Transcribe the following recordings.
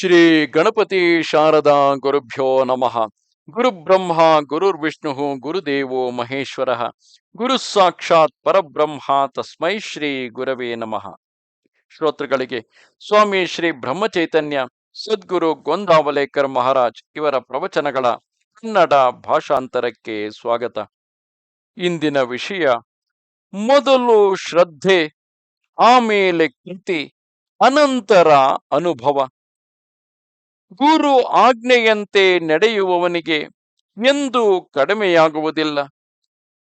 ಶ್ರೀ ಗಣಪತಿ ಶಾರದಾ ಗುರುಭ್ಯೋ ನಮಃ. ಗುರು ಬ್ರಹ್ಮ ಗುರುರ್ವಿಷ್ಣು ಗುರುದೇವೋ ಮಹೇಶ್ವರ. ಗುರು ಸಾಕ್ಷಾತ್ ಪರಬ್ರಹ್ಮ, ತಸ್ಮೈ ಶ್ರೀ ಗುರವೇ ನಮಃ. ಶ್ರೋತೃಗಳಿಗೆ, ಸ್ವಾಮಿ ಶ್ರೀ ಬ್ರಹ್ಮಚೈತನ್ಯ, ಸದ್ಗುರು ಗೊಂದಾವಲೇಕರ್ ಮಹಾರಾಜ್ ಇವರ ಪ್ರವಚನಗಳ ಕನ್ನಡ ಭಾಷಾಂತರಕ್ಕೆ ಸ್ವಾಗತ. ಇಂದಿನ ವಿಷಯ, ಮೊದಲು ಶ್ರದ್ಧೆ, ಆಮೇಲೆ ಕೃತಿ ಅನಂತರ ಅನುಭವ. ಗುರು ಆಜ್ಞೆಯಂತೆ ನಡೆಯುವವನಿಗೆ ಎಂದೂ ಕಡಿಮೆಯಾಗುವುದಿಲ್ಲ.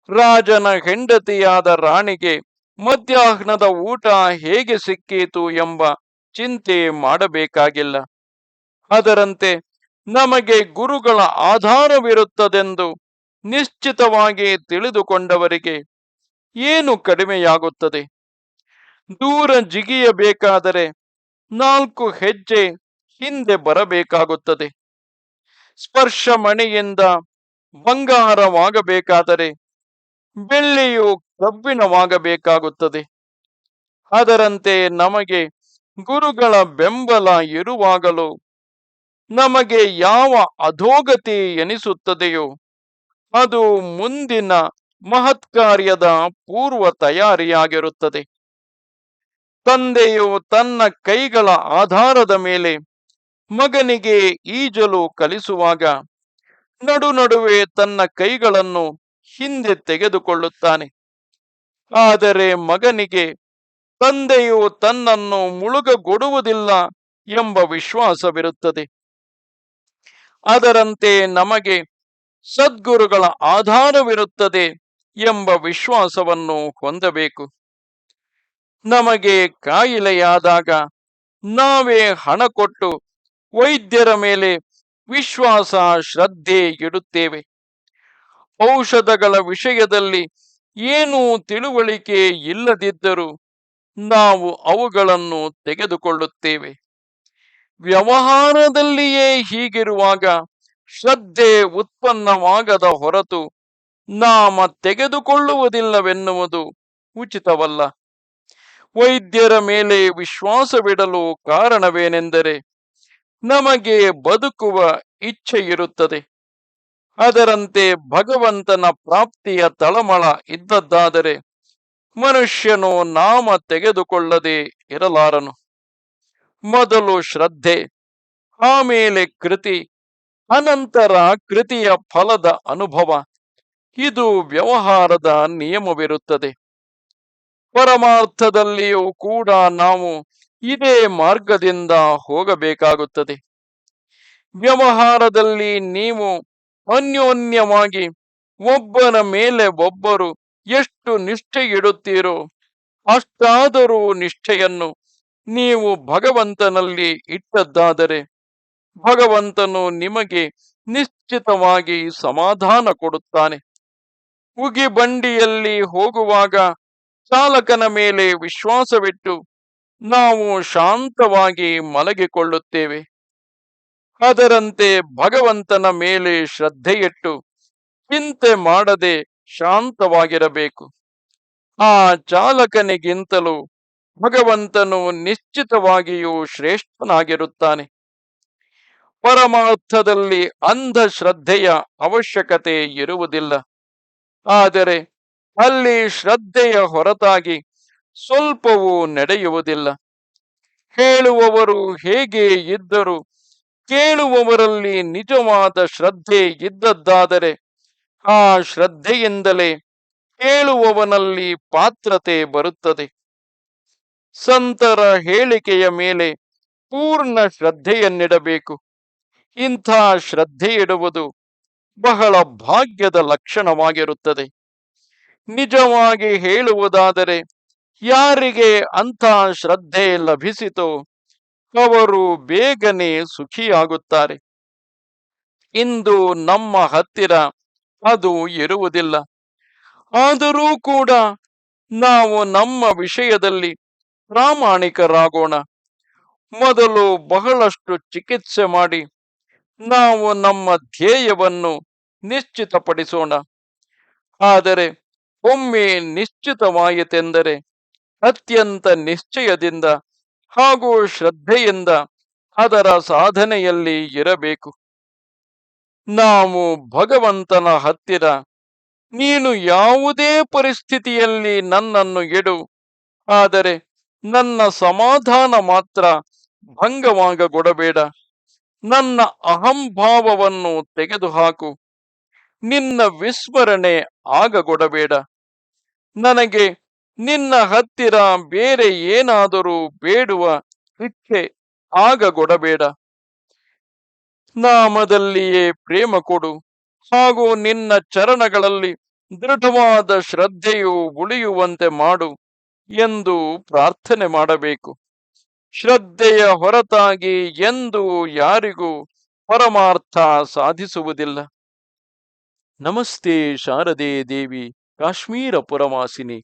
ರಾಜನ ಹೆಂಡತಿಯಾದ ರಾಣಿಗೆ ಮಧ್ಯಾಹ್ನದ ಊಟ ಹೇಗೆ ಸಿಕ್ಕೀತು ಎಂಬ ಚಿಂತೆ ಮಾಡಬೇಕಾಗಿಲ್ಲ. ಅದರಂತೆ ನಮಗೆ ಗುರುಗಳ ಆಧಾರವಿರುತ್ತದೆಂದು ನಿಶ್ಚಿತವಾಗಿ ತಿಳಿದುಕೊಂಡವರಿಗೆ ಏನು ಕಡಿಮೆಯಾಗುತ್ತದೆ? ದೂರ ಜಿಗಿಯಬೇಕಾದರೆ ನಾಲ್ಕು ಹೆಜ್ಜೆ ಹಿಂದೆ ಬರಬೇಕಾಗುತ್ತದೆ. ಸ್ಪರ್ಶ ಮಣಿಯಿಂದ ಬಂಗಾರವಾಗಬೇಕಾದರೆ ಬೆಳ್ಳಿಯು ಕಬ್ಬಿಣವಾಗಬೇಕಾಗುತ್ತದೆ. ಅದರಂತೆ ನಮಗೆ ಗುರುಗಳ ಬೆಂಬಲ ಇರುವಾಗಲೂ ನಮಗೆ ಯಾವ ಅಧೋಗತಿ ಎನಿಸುತ್ತದೆಯೋ ಅದು ಮುಂದಿನ ಮಹತ್ಕಾರ್ಯದ ಪೂರ್ವ ತಯಾರಿಯಾಗಿರುತ್ತದೆ. ತಂದೆಯು ತನ್ನ ಕೈಗಳ ಆಧಾರದ ಮೇಲೆ ಮಗನಿಗೆ ಈಜಲು ಕಲಿಸುವಾಗ ನಡು ನಡುವೆ ತನ್ನ ಕೈಗಳನ್ನು ಹಿಂದೆ ತೆಗೆದುಕೊಳ್ಳುತ್ತಾನೆ. ಆದರೆ ಮಗನಿಗೆ ತಂದೆಯು ತನ್ನನ್ನು ಮುಳುಗಗೊಡುವುದಿಲ್ಲ ಎಂಬ ವಿಶ್ವಾಸವಿರುತ್ತದೆ. ಅದರಂತೆ ನಮಗೆ ಸದ್ಗುರುಗಳ ಆಧಾರವಿರುತ್ತದೆ ಎಂಬ ವಿಶ್ವಾಸವನ್ನು ಹೊಂದಬೇಕು. ನಮಗೆ ಕಾಯಿಲೆಯಾದಾಗ ನಾವೇ ಹಣ ಕೊಟ್ಟು ವೈದ್ಯರ ಮೇಲೆ ವಿಶ್ವಾಸ, ಶ್ರದ್ಧೆ ಇಡುತ್ತೇವೆ. ಔಷಧಗಳ ವಿಷಯದಲ್ಲಿ ಏನೂ ತಿಳುವಳಿಕೆ ಇಲ್ಲದಿದ್ದರೂ ನಾವು ಅವುಗಳನ್ನು ತೆಗೆದುಕೊಳ್ಳುತ್ತೇವೆ. ವ್ಯವಹಾರದಲ್ಲಿಯೇ ಹೀಗಿರುವಾಗ ಶ್ರದ್ಧೆ ಉತ್ಪನ್ನವಾಗದ ಹೊರತು ನಾಮ ತೆಗೆದುಕೊಳ್ಳುವುದಿಲ್ಲವೆನ್ನುವುದು ಉಚಿತವಲ್ಲ. ವೈದ್ಯರ ಮೇಲೆ ವಿಶ್ವಾಸವಿಡಲು ಕಾರಣವೇನೆಂದರೆ ನಮಗೆ ಬದುಕುವ ಇಚ್ಛೆ ಇರುತ್ತದೆ. ಅದರಂತೆ ಭಗವಂತನ ಪ್ರಾಪ್ತಿಯ ತಳಮಳ ಇದ್ದದ್ದಾದರೆ ಮನುಷ್ಯನು ನಾಮ ತೆಗೆದುಕೊಳ್ಳದೆ ಇರಲಾರನು. ಮೊದಲು ಶ್ರದ್ಧೆ, ಆಮೇಲೆ ಕೃತಿ, ಅನಂತರ ಕೃತಿಯ ಫಲದ ಅನುಭವ. ಇದು ವ್ಯವಹಾರದ ನಿಯಮವಿರುತ್ತದೆ. ಪರಮಾರ್ಥದಲ್ಲಿಯೂ ಕೂಡ ನಾವು ಇದೇ ಮಾರ್ಗದಿಂದ ಹೋಗಬೇಕಾಗುತ್ತದೆ. ವ್ಯವಹಾರದಲ್ಲಿ ನೀವು ಅನ್ಯೋನ್ಯವಾಗಿ ಒಬ್ಬನ ಮೇಲೆ ಒಬ್ಬರು ಎಷ್ಟು ನಿಷ್ಠೆ ಇಡುತ್ತೀರೋ ಅಷ್ಟಾದರೂ ನಿಷ್ಠೆಯನ್ನು ನೀವು ಭಗವಂತನಲ್ಲಿ ಇಟ್ಟದ್ದಾದರೆ ಭಗವಂತನು ನಿಮಗೆ ನಿಶ್ಚಿತವಾಗಿ ಸಮಾಧಾನ ಕೊಡುತ್ತಾನೆ. ಉಗಿ ಬಂಡಿಯಲ್ಲಿ ಹೋಗುವಾಗ ಚಾಲಕನ ಮೇಲೆ ವಿಶ್ವಾಸವಿಟ್ಟು ನಾವು ಶಾಂತವಾಗಿ ಮಲಗಿಕೊಳ್ಳುತ್ತೇವೆ. ಅದರಂತೆ ಭಗವಂತನ ಮೇಲೆ ಶ್ರದ್ಧೆಯಿಟ್ಟು ಚಿಂತೆ ಮಾಡದೆ ಶಾಂತವಾಗಿರಬೇಕು. ಆ ಚಾಲಕನಿಗಿಂತಲೂ ಭಗವಂತನು ನಿಶ್ಚಿತವಾಗಿಯೂ ಶ್ರೇಷ್ಠನಾಗಿರುತ್ತಾನೆ. ಪರಮಾರ್ಥದಲ್ಲಿ ಅಂಧ ಶ್ರದ್ಧೆಯ ಅವಶ್ಯಕತೆ ಇರುವುದಿಲ್ಲ. ಆದರೆ ಅಲ್ಲಿ ಶ್ರದ್ಧೆಯ ಹೊರತಾಗಿ ಸ್ವಲ್ಪವೂ ನಡೆಯುವುದಿಲ್ಲ. ಹೇಳುವವರು ಹೇಗೆ ಇದ್ದರು? ಕೇಳುವವರಲ್ಲಿ ನಿಜವಾದ ಶ್ರದ್ಧೆ ಇದ್ದದ್ದಾದರೆ ಆ ಶ್ರದ್ಧೆಯಿಂದಲೇ ಕೇಳುವವನಲ್ಲಿ ಪಾತ್ರತೆ ಬರುತ್ತದೆ. ಸಂತರ ಹೇಳಿಕೆಯ ಮೇಲೆ ಪೂರ್ಣ ಶ್ರದ್ಧೆಯನ್ನಿಡಬೇಕು. ಇಂಥ ಶ್ರದ್ಧೆ ಇಡುವುದು ಬಹಳ ಭಾಗ್ಯದ ಲಕ್ಷಣವಾಗಿರುತ್ತದೆ. ನಿಜವಾಗಿ ಹೇಳುವುದಾದರೆ ಯಾರಿಗೆ ಅಂಥ ಶ್ರದ್ಧೆ ಲಭಿಸಿತು? ಅವರು ಬೇಗನೆ ಸುಖಿಯಾಗುತ್ತಾರೆ. ಇಂದು ನಮ್ಮ ಹತ್ತಿರ ಅದು ಇರುವುದಿಲ್ಲ. ಆದರೂ ಕೂಡ ನಾವು ನಮ್ಮ ವಿಷಯದಲ್ಲಿ ಪ್ರಾಮಾಣಿಕರಾಗೋಣ. ಮೊದಲು ಬಹಳಷ್ಟು ಚಿಕಿತ್ಸೆ ಮಾಡಿ, ನಾವು ನಮ್ಮ ಧ್ಯೇಯವನ್ನು ನಿಶ್ಚಿತಪಡಿಸೋಣ. ಆದರೆ ಒಮ್ಮೆ ನಿಶ್ಚಿತವಾಯಿತೆಂದರೆ ಅತ್ಯಂತ ನಿಶ್ಚಯದಿಂದ ಹಾಗೂ ಶ್ರದ್ಧೆಯಿಂದ ಅದರ ಸಾಧನೆಯಲ್ಲಿ ಇರಬೇಕು. ನಾವು ಭಗವಂತನ ಹತ್ತಿರ ನೀನು ಯಾವುದೇ ಪರಿಸ್ಥಿತಿಯಲ್ಲಿ ನನ್ನನ್ನು ಎಡು ಆದರೆ ನನ್ನ ಸಮಾಧಾನ ಮಾತ್ರ ಭಂಗವಾಗಗೊಡಬೇಡ. ನನ್ನ ಅಹಂಭಾವವನ್ನು ತೆಗೆದುಹಾಕು, ನಿನ್ನ ವಿಸ್ಮರಣೆ ಆಗಗೊಡಬೇಡ. ನನಗೆ ನಿನ್ನ ಹತ್ತಿರ ಬೇರೆ ಏನಾದರೂ ಬೇಡುವ ಇಚ್ಛೆ ಆಗಗೊಡಬೇಡ. ನಾಮದಲ್ಲಿಯೇ ಪ್ರೇಮ ಕೊಡು. ಹಾಗೂ ನಿನ್ನ ಚರಣಗಳಲ್ಲಿ ದೃಢವಾದ ಶ್ರದ್ಧೆಯು ಉಳಿಯುವಂತೆ ಮಾಡು ಎಂದು ಪ್ರಾರ್ಥನೆ ಮಾಡಬೇಕು. ಶ್ರದ್ಧೆಯ ಹೊರತಾಗಿ ಎಂದು ಯಾರಿಗೂ ಪರಮಾರ್ಥ ಸಾಧಿಸುವುದಿಲ್ಲ. ನಮಸ್ತೆ ಶಾರದೆ ದೇವಿ, ಕಾಶ್ಮೀರ ಪುರವಾಸಿನಿ.